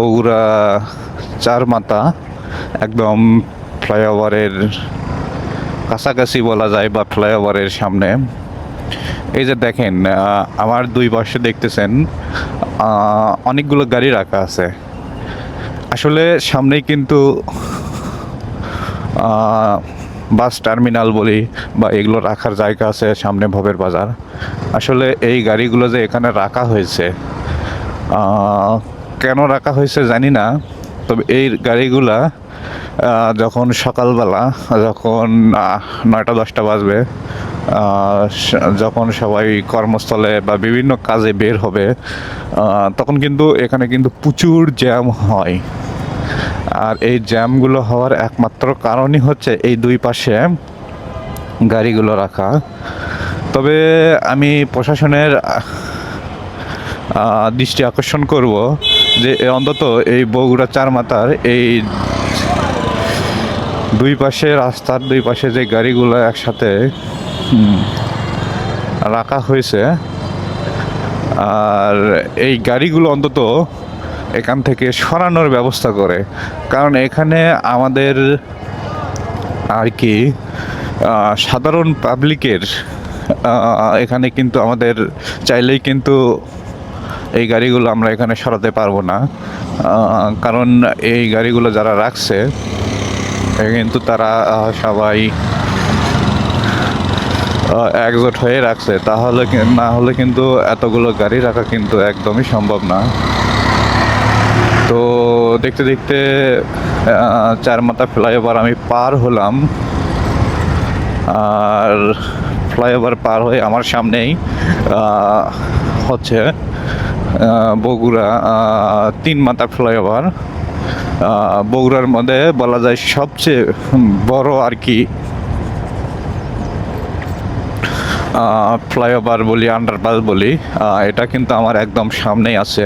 বগুড়া চার মাথা, একদম ফ্লাইওভারের কাছাকাছি বলা যায় বা ফ্লাইওভারের সামনে। এই যে দেখেন আমার দুই পাশে দেখতেছেন অনেকগুলো গাড়ি রাখা আছে। আসলে সামনেই কিন্তু বাস টার্মিনাল বলি বা এগুলো রাখার জায়গা আছে সামনে ভবের বাজার। আসলে এই গাড়িগুলো যে এখানে রাখা হয়েছে কেন রাখা হয়েছে জানি না, তবে এই গাড়িগুলা যখন সকালবেলা, যখন নয়টা, দশটা বাজবে যখন সবাই কর্মস্থলে বা বিভিন্ন কাজে বের হবে তখন কিন্তু এখানে কিন্তু প্রচুর জ্যাম হয়। আর এই জ্যামগুলো হওয়ার একমাত্র কারণই হচ্ছে এই দুই পাশে গাড়িগুলো রাখা। তবে আমি প্রশাসনের দৃষ্টি আকর্ষণ করব যে অন্তত এই বগুড়া চার মাথার এই দুই পাশে, রাস্তার দুই পাশে যে গাড়িগুলো একসাথে রাখা হয়েছে, আর এই গাড়িগুলো অন্তত এখান থেকে সরানোর ব্যবস্থা করে। কারণ এখানে আমাদের আর কি সাধারণ পাবলিকের এখানে কিন্তু আমাদের চাইলেই কিন্তু এই গাড়িগুলো আমরা এখানে সরাতে পারব না। কারণ এই গাড়িগুলো যারা রাখছে কিন্তু তারা সবাই একজোট হয়ে রাখছে। তাহলে না হলে কিন্তু এতগুলো গাড়ি রাখা কিন্তু একদমই সম্ভব না। তো দেখতে দেখতে চার মাথা ফ্লাইওভার আমি পার হলাম। আর ফ্লাইওভার পার হয়ে আমার সামনেই হচ্ছে বগুড়া তিন মাথা ফ্লাইওভার। বগুড়ার মধ্যে বলা যায় সবচেয়ে বড় আর কি ফ্লাইওভার বলি আন্ডারপাস বলি। এটা কিন্তু আমার একদম সামনেই আছে।